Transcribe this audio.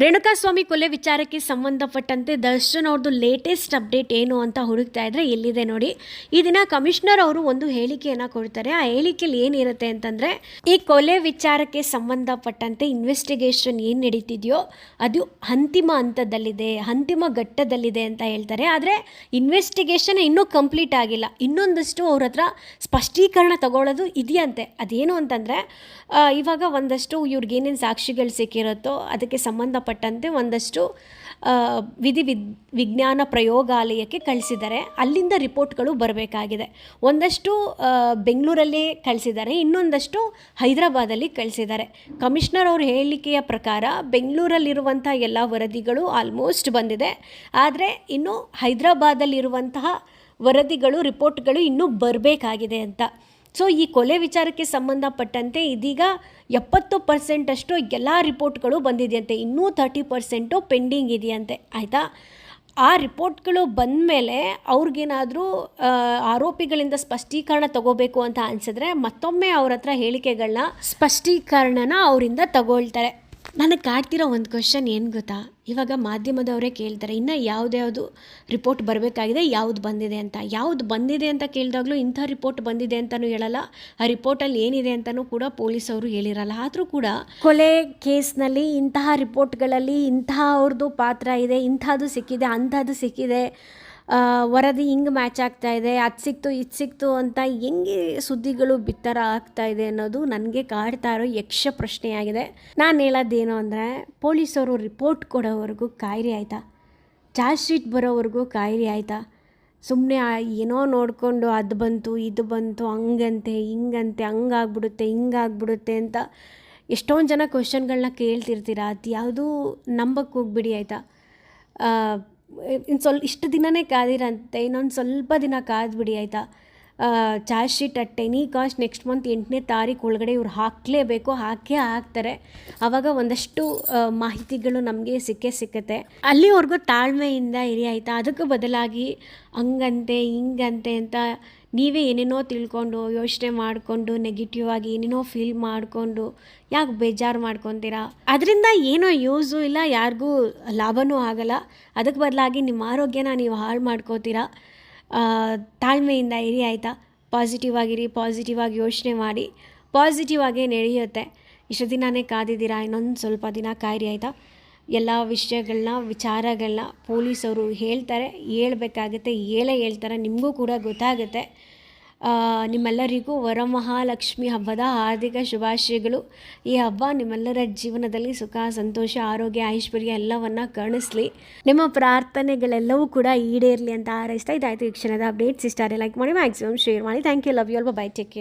ರೇಣುಕಾಸ್ವಾಮಿ ಕೊಲೆ ವಿಚಾರಕ್ಕೆ ಸಂಬಂಧಪಟ್ಟಂತೆ ದರ್ಶನ್ ಅವ್ರದ್ದು ಲೇಟೆಸ್ಟ್ ಅಪ್ಡೇಟ್ ಏನು ಅಂತ ಹುಡುಕ್ತಾ ಇದ್ರೆ ಎಲ್ಲಿದೆ ನೋಡಿ. ಈ ದಿನ ಕಮಿಷನರ್ ಅವರು ಒಂದು ಹೇಳಿಕೆಯನ್ನು ಕೊಡ್ತಾರೆ. ಆ ಹೇಳಿಕೆಯಲ್ಲಿ ಏನಿರುತ್ತೆ ಅಂತಂದರೆ, ಈ ಕೊಲೆ ವಿಚಾರಕ್ಕೆ ಸಂಬಂಧಪಟ್ಟಂತೆ ಇನ್ವೆಸ್ಟಿಗೇಷನ್ ಏನು ನಡೀತಿದೆಯೋ ಅದು ಅಂತಿಮ ಹಂತದಲ್ಲಿದೆ, ಅಂತಿಮ ಘಟ್ಟದಲ್ಲಿದೆ ಅಂತ ಹೇಳ್ತಾರೆ. ಆದರೆ ಇನ್ವೆಸ್ಟಿಗೇಷನ್ ಇನ್ನೂ ಕಂಪ್ಲೀಟ್ ಆಗಿಲ್ಲ. ಇನ್ನೊಂದಷ್ಟು ಅವ್ರ ಹತ್ರ ಸ್ಪಷ್ಟೀಕರಣ ತಗೊಳ್ಳೋದು ಇದೆಯಂತೆ. ಅದೇನು ಅಂತಂದರೆ ಇವಾಗ ಒಂದಷ್ಟು ಇವ್ರಿಗೆ ಏನೇನು ಸಾಕ್ಷಿಗಳು ಸಿಕ್ಕಿರುತ್ತೋ ಅದಕ್ಕೆ ಸಂಬಂಧಪಟ್ಟಂತೆ ಒಂದಷ್ಟು ವಿಧಿ ವಿಜ್ಞಾನ ಪ್ರಯೋಗಾಲಯಕ್ಕೆ ಕಳಿಸಿದ್ದಾರೆ. ಅಲ್ಲಿಂದ ರಿಪೋರ್ಟ್ಗಳು ಬರಬೇಕಾಗಿದೆ. ಒಂದಷ್ಟು ಬೆಂಗಳೂರಲ್ಲಿ ಕಳಿಸಿದ್ದಾರೆ. ಇನ್ನೊಂದಷ್ಟು ಹೈದರಾಬಾದಲ್ಲಿ ಕಳಿಸಿದ್ದಾರೆ. ಕಮಿಷನರ್ ಅವ್ರ ಹೇಳಿಕೆಯ ಪ್ರಕಾರ ಬೆಂಗಳೂರಲ್ಲಿರುವಂಥ ಎಲ್ಲ ವರದಿಗಳು ಆಲ್ಮೋಸ್ಟ್ ಬಂದಿದೆ. ಆದರೆ ಇನ್ನು ಹೈದರಾಬಾದಲ್ಲಿರುವಂತಹ ವರದಿಗಳು, ರಿಪೋರ್ಟ್ಗಳು ಇನ್ನೂ ಬರಬೇಕಾಗಿದೆ ಅಂತ. ಸೊ ಈ ಕೊಲೆ ವಿಚಾರಕ್ಕೆ ಸಂಬಂಧಪಟ್ಟಂತೆ ಇದೀಗ ಎಪ್ಪತ್ತು ಪರ್ಸೆಂಟಷ್ಟು ಎಲ್ಲ ರಿಪೋರ್ಟ್ಗಳು ಬಂದಿದೆಯಂತೆ. ಇನ್ನೂ ತರ್ಟಿ ಪರ್ಸೆಂಟು ಪೆಂಡಿಂಗ್ ಇದೆಯಂತೆ. ಆಯಿತಾ? ಆ ರಿಪೋರ್ಟ್ಗಳು ಬಂದ ಮೇಲೆ ಅವ್ರಿಗೇನಾದರೂ ಆರೋಪಿಗಳಿಂದ ಸ್ಪಷ್ಟೀಕರಣ ತಗೋಬೇಕು ಅಂತ ಅನಿಸಿದ್ರೆ ಮತ್ತೊಮ್ಮೆ ಅವ್ರ ಹತ್ರ ಹೇಳಿಕೆಗಳನ್ನ ಸ್ಪಷ್ಟೀಕರಣನ ಅವರಿಂದ ತಗೊಳ್ತಾರೆ. ನನಗೆ ಕಾಡ್ತಿರೋ ಒಂದು ಕ್ವಶನ್ ಏನು ಗೊತ್ತಾ? ಇವಾಗ ಮಾಧ್ಯಮದವರೇ ಕೇಳ್ತಾರೆ, ಇನ್ನು ಯಾವುದ್ಯಾವುದು ರಿಪೋರ್ಟ್ ಬರಬೇಕಾಗಿದೆ, ಯಾವ್ದು ಬಂದಿದೆ ಅಂತ. ಯಾವ್ದು ಬಂದಿದೆ ಅಂತ ಕೇಳಿದಾಗಲೂ ಇಂಥ ರಿಪೋರ್ಟ್ ಬಂದಿದೆ ಅಂತಲೂ ಹೇಳಲ್ಲ. ಆ ರಿಪೋರ್ಟಲ್ಲಿ ಏನಿದೆ ಅಂತಲೂ ಕೂಡ ಪೊಲೀಸವರು ಹೇಳಿರಲ್ಲ. ಆದರೂ ಕೂಡ ಕೊಲೆ ಕೇಸ್ನಲ್ಲಿ ಇಂತಹ ರಿಪೋರ್ಟ್ಗಳಲ್ಲಿ ಇಂತಹ ಅವ್ರದ್ದು ಪಾತ್ರ ಇದೆ, ಇಂಥದ್ದು ಸಿಕ್ಕಿದೆ, ಅಂಥದ್ದು ಸಿಕ್ಕಿದೆ. ವರದಿ ಹಿಂಗೆ ಮ್ಯಾಚ್ ಆಗ್ತಾ ಇದೆ, ಅದು ಸಿಕ್ತು, ಇದು ಸಿಕ್ತು ಅಂತ ಹೆಂಗೆ ಸುದ್ದಿಗಳು ಬಿತ್ತರ ಆಗ್ತಾ ಇದೆ ಅನ್ನೋದು ನನಗೆ ಕಾಡ್ತಾ ಇರೋ ಯಕ್ಷ ಪ್ರಶ್ನೆಯಾಗಿದೆ. ನಾನು ಹೇಳೋದೇನು ಅಂದರೆ, ಪೊಲೀಸರು ರಿಪೋರ್ಟ್ ಕೊಡೋವರೆಗೂ ಕಾಯಿರಿ ಆಯಿತಾ? ಚಾರ್ಜ್ ಶೀಟ್ ಬರೋವರೆಗೂ ಕಾಯಿರಿ ಆಯಿತಾ? ಸುಮ್ಮನೆ ಏನೋ ನೋಡಿಕೊಂಡು ಅದು ಬಂತು, ಇದು ಬಂತು, ಹಂಗಂತೆ, ಹಿಂಗಂತೆ, ಹಂಗಾಗ್ಬಿಡುತ್ತೆ, ಹಿಂಗಾಗ್ಬಿಡುತ್ತೆ ಅಂತ ಎಷ್ಟೊಂದು ಜನ ಕ್ವಶನ್ಗಳನ್ನ ಕೇಳ್ತಿರ್ತೀರ? ಅದು ಯಾವುದೂ ನಂಬಕ್ಕೆ ಹೋಗ್ಬಿಡಿ ಆಯಿತಾ? ಇನ್ನು ಸ್ವಲ್ಪ ಇಷ್ಟು ದಿನನೇ ಕಾದಿರಂತೆ ಇನ್ನೊಂದು ಸ್ವಲ್ಪ ದಿನ ಕಾದ್ಬಿಡಿ ಆಯಿತಾ? Charge sheet at any cost next month ಎಂಟನೇ ತಾರೀಕು ಒಳಗಡೆ ಇವ್ರು ಹಾಕಲೇಬೇಕು. ಹಾಕೇ ಹಾಕ್ತಾರೆ. ಆವಾಗ ಒಂದಷ್ಟು ಮಾಹಿತಿಗಳು ನಮಗೆ ಸಿಕ್ಕೇ ಸಿಕ್ಕತ್ತೆ. ಅಲ್ಲಿವರೆಗೂ ತಾಳ್ಮೆಯಿಂದ ಇರಿ ಆಯಿತಾ? ಅದಕ್ಕೆ ಬದಲಾಗಿ ಹಂಗಂತೆ, ಹಿಂಗಂತೆ ಅಂತ ನೀವೇ ಏನೇನೋ ತಿಳ್ಕೊಂಡು, ಯೋಚನೆ ಮಾಡಿಕೊಂಡು ನೆಗೆಟಿವ್ ಆಗಿ ಏನೇನೋ ಫೀಲ್ ಮಾಡಿಕೊಂಡು, ಯಾಕೆ ಬೇಜಾರು ಮಾಡ್ಕೊತೀರಾ? ಅದರಿಂದ ಏನೋ ಯೂಸು ಇಲ್ಲ, ಯಾರಿಗೂ ಲಾಭನೂ ಆಗಲ್ಲ. ಅದಕ್ಕೆ ಬದಲಾಗಿ ನಿಮ್ಮ ಆರೋಗ್ಯನ ನೀವು ಹಾಳು ಮಾಡ್ಕೋತೀರಾ? ತಾಳ್ಮೆಯಿಂದ ಇರಿ ಆಯಿತಾ? ಪಾಸಿಟಿವ್ ಆಗಿರಿ, ಪಾಸಿಟಿವ್ ಆಗಿ ಯೋಚನೆ ಮಾಡಿ. ಪಾಸಿಟಿವ್ ಆಗೇ ನಡೆಯುತ್ತೆ. ಇಷ್ಟು ದಿನನೇ ಕಾದಿದ್ದೀರಾ? ಇನ್ನೊಂದು ಸ್ವಲ್ಪ ದಿನ ಕಾಯಿರಿ ಆಯಿತಾ? ಎಲ್ಲ ವಿಷಯಗಳನ್ನ ವಿಚಾರಗಳನ್ನ ಪೊಲೀಸವರು ಹೇಳ್ತಾರೆ. ಹೇಳ್ಬೇಕಾಗತ್ತೆ. ಹೇಳೇ ಹೇಳ್ತಾರೆ. ನಿಮಗೂ ಕೂಡ ಗೊತ್ತಾಗುತ್ತೆ. ನಿಮ್ಮೆಲ್ಲರಿಗೂ ವರಮಹಾಲಕ್ಷ್ಮಿ ಹಬ್ಬದ ಹಾರ್ದಿಕ ಶುಭಾಶಯಗಳು. ಈ ಹಬ್ಬ ನಿಮ್ಮೆಲ್ಲರ ಜೀವನದಲ್ಲಿ ಸುಖ, ಸಂತೋಷ, ಆರೋಗ್ಯ, ಐಶ್ವರ್ಯ ಎಲ್ಲವನ್ನ ಕಾಣಿಸ್ಲಿ. ನಿಮ್ಮ ಪ್ರಾರ್ಥನೆಗಳೆಲ್ಲವೂ ಕೂಡ ಈಡೇರಲಿ ಅಂತ ಹಾರೈಸ್ತಾ ಇದಾಯಿತು ಈ ಕ್ಷಣದ ಅಪ್ಡೇಟ್ಸ್ ಇಷ್ಟ ಲೈಕ್ ಮಾಡಿ ಮ್ಯಾಕ್ಸಿಮಮ್ ಶೇರ್ ಮಾಡಿ. ಥ್ಯಾಂಕ್ ಯು ಲವ್ ಯು ಅಲ್ವಾ ಬೈ ಟೇಕ್ ಕೇರ್